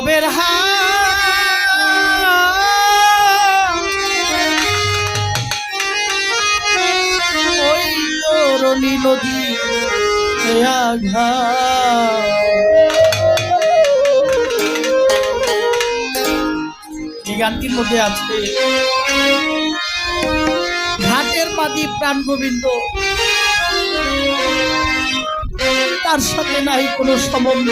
ভবের হা নদী এই গানটির মধ্যে আছে। ঘাটের মাদি প্রাণ গোবিন্দ। তার সাথে নাই কোনো সম্বন্ধ।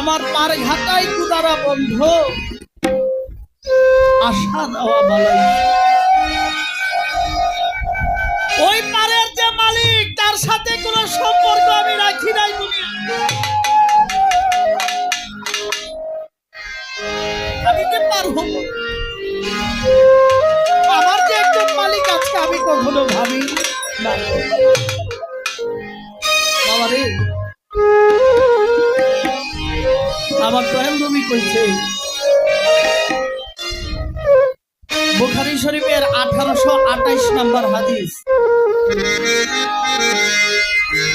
আমার পার ঘাটাই কুদারা বন্ধ। আশা দেওয়া বালাই ওই পারের যে মালিক, তার সাথে কোনো সম্পর্ক আমি রাখি নাই আমি যে পার হব। আমার যে একজন মালিক আছে আমি কখনো ভাবি না শরীফের আঠারোশো আঠাইশ নম্বর হাদিস।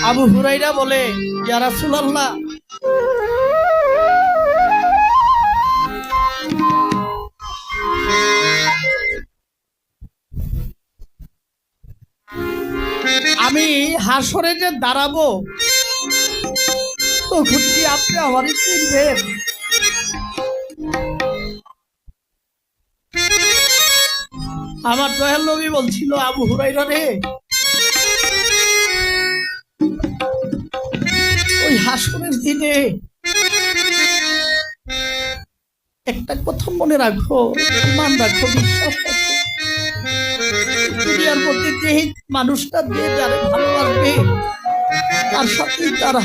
আবু হুরাইরা বলে আমি হাসরে যে দাঁড়াবো, তখন কি আপনি আমারই চিনবেন আমার দয়াল নবী বলছিল, আবু হুরাইরা রে। ওই হাসরের দিনে একটা কথা মনে রাখো মান রাখো, বিশ্বাস দুনিয়ার মধ্যে যে মানুষটা যে যারে ভালোবাসবে, তার সাথেই তার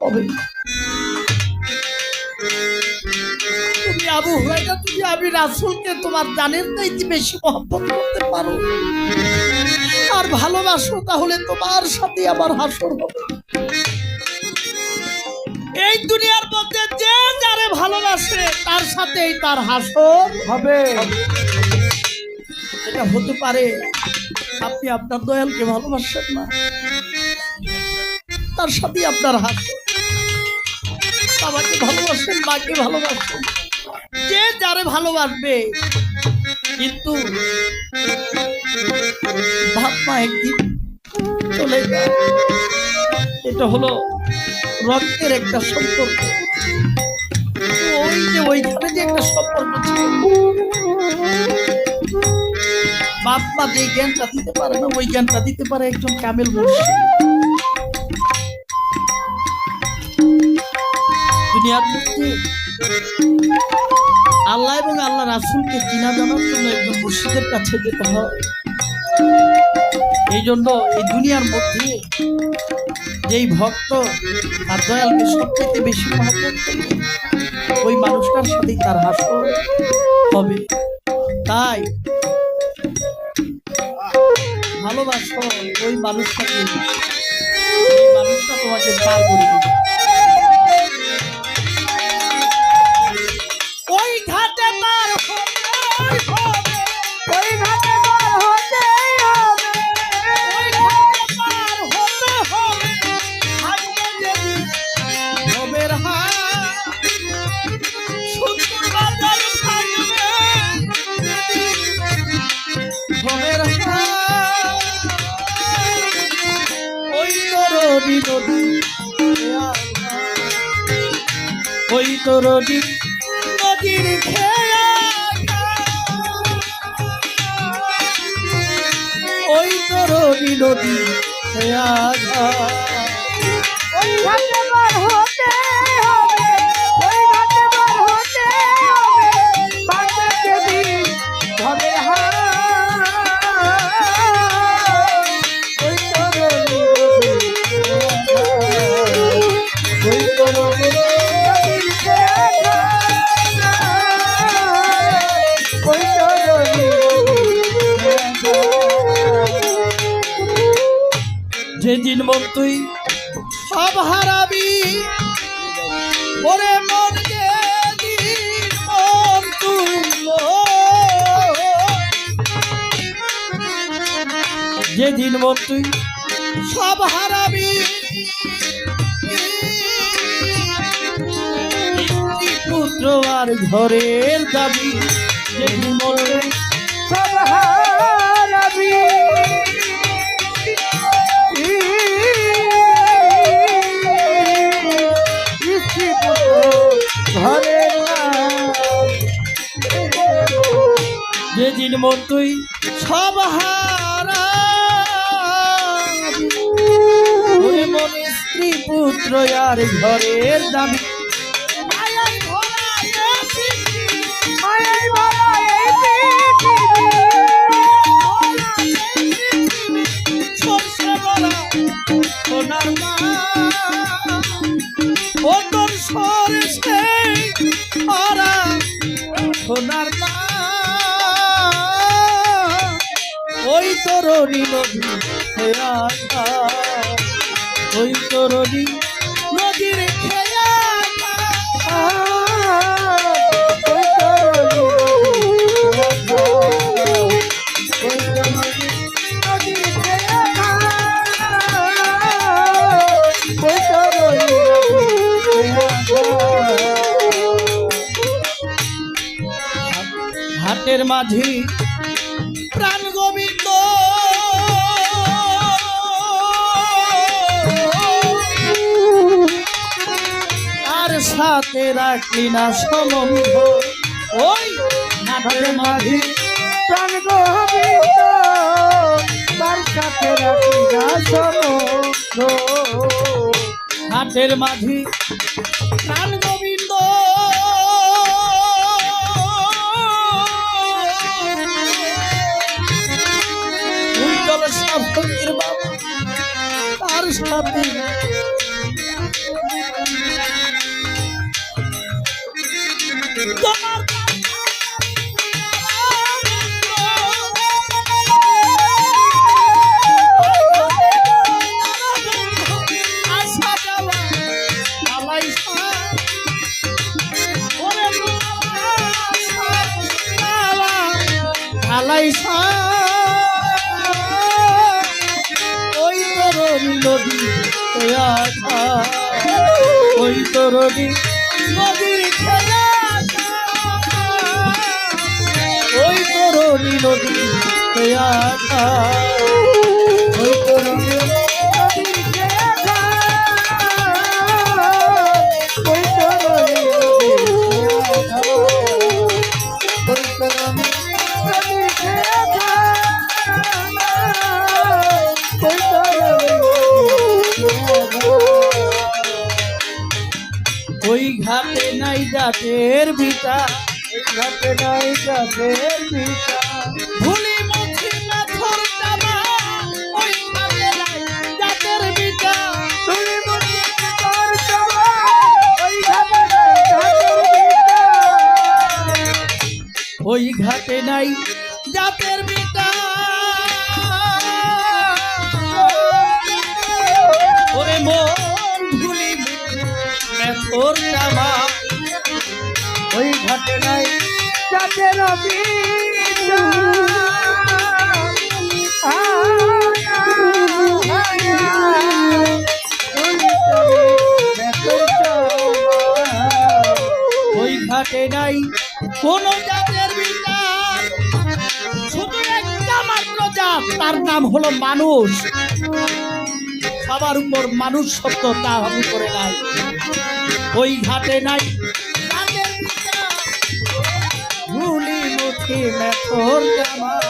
হবে। তুমি আবু হুরাইরা তুমি আমি রাসূলকে তোমার জানের চাইতে বেশি মহব্বত করতে পারো। আর ভালোবাসো, তাহলে তোমার সাথে আমার হাসর হবে। এই দুনিয়ার মধ্যে যে যারে ভালোবাসে, তার সাথেই তার হাসর হবে। এটা হতে পারে, আপনি আপনার দয়ালকে ভালোবাসেন না। তার সাথে আপনার হাত বাবাকে ভালোবাসেন, মাকে ভালোবাসেন। যে যারে ভালোবাসবে? কিন্তু ভাবনা একদিন চলে এটা হলো রক্তের একটা সম্পর্ক। ওই যে ওইখানে যে একটা সম্পর্ক ছিল। বাপ মা যে জ্ঞানটা দিতে পারে না, ওই জ্ঞানটা দিতে পারে একজন কামেল মুর্শিদ দুনিয়ার মধ্যে আল্লাহ এবং আল্লাহ রাসুলকে চিনা জানার জন্য একজন মুর্শিদের কাছে যেতে হয়। এই জন্য এই দুনিয়ার মধ্যে যেই ভক্ত আর দয়ালকে সবচেয়ে বেশি করবে ওই মানুষটার সাথেই তার হাসর হবে। তাই ভালোবাসো ওই মানুষটাকে মানুষটা তোমাকে পার করে দেবে। ওই তোর নদীর ওই তোর নদী খেয়া ওরে মন যেদিন মন তুই যেদিন মন তুই সব হারাবি। আর ঘরের দাবি যেদিন মরবে সব হারাবি। মন তুই সব হারা। মন স্ত্রী পুত্র আর ঘরের দাবি তরণী নদী ওই হাটের মাঝি প্রাণ সাথে রাখলি না সম্বন্ধ। ওই হাটের মাঝি প্রাণ গোবিন্দ তার সাথে রাখি না সমুদ্র হাটের মাঝি প্রাণ গোবিন্দ। উজ্জ্বল তার সাথে খেয়া ওই তরণী নদীর ওই তরণী নদী খেয়া নাই জাতের বিটা ঘাটে নাই গাছের পিতা ভুলি মুখি না থরটামা ওই ঘাটে নাই বিটা তুমি মুখে তোর সবা ওই ঘাটে নাই ঘাটের ওই ঘাটে নাই ওরে মন ভুলি ঘাটে নাই ঘাটে নাই, কোন তার নাম হলো মানুষ। সবার উপর মানুষ সত্য তা আমি করে নাই। ওই ঘাটে নাই ভুলি মুখে মেথর জামা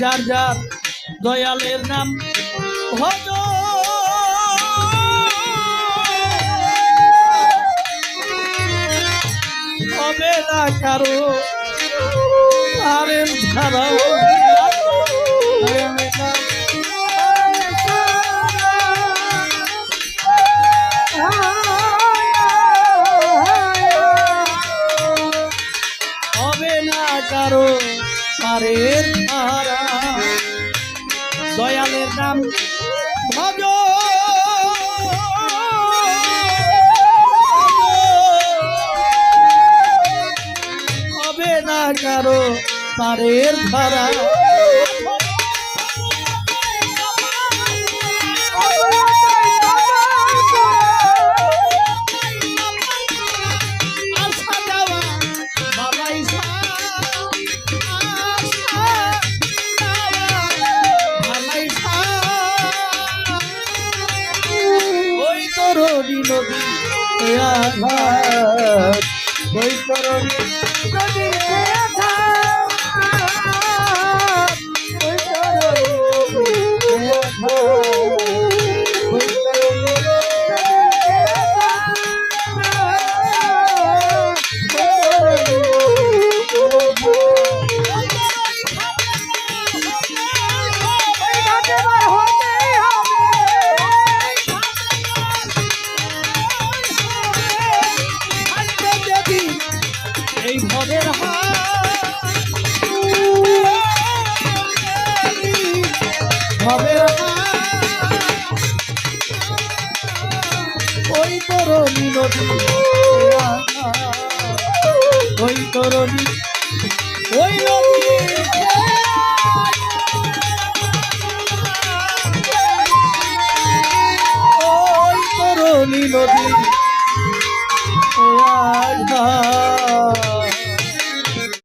যার যার দয়ালের নাম ভজ না কারও আরে ধারা। কারও পারের ধারা তরুণী নদী আঘাত। ওই তরণী নদী। ওই তরণী ওই নদী। ওই তরণী নদী।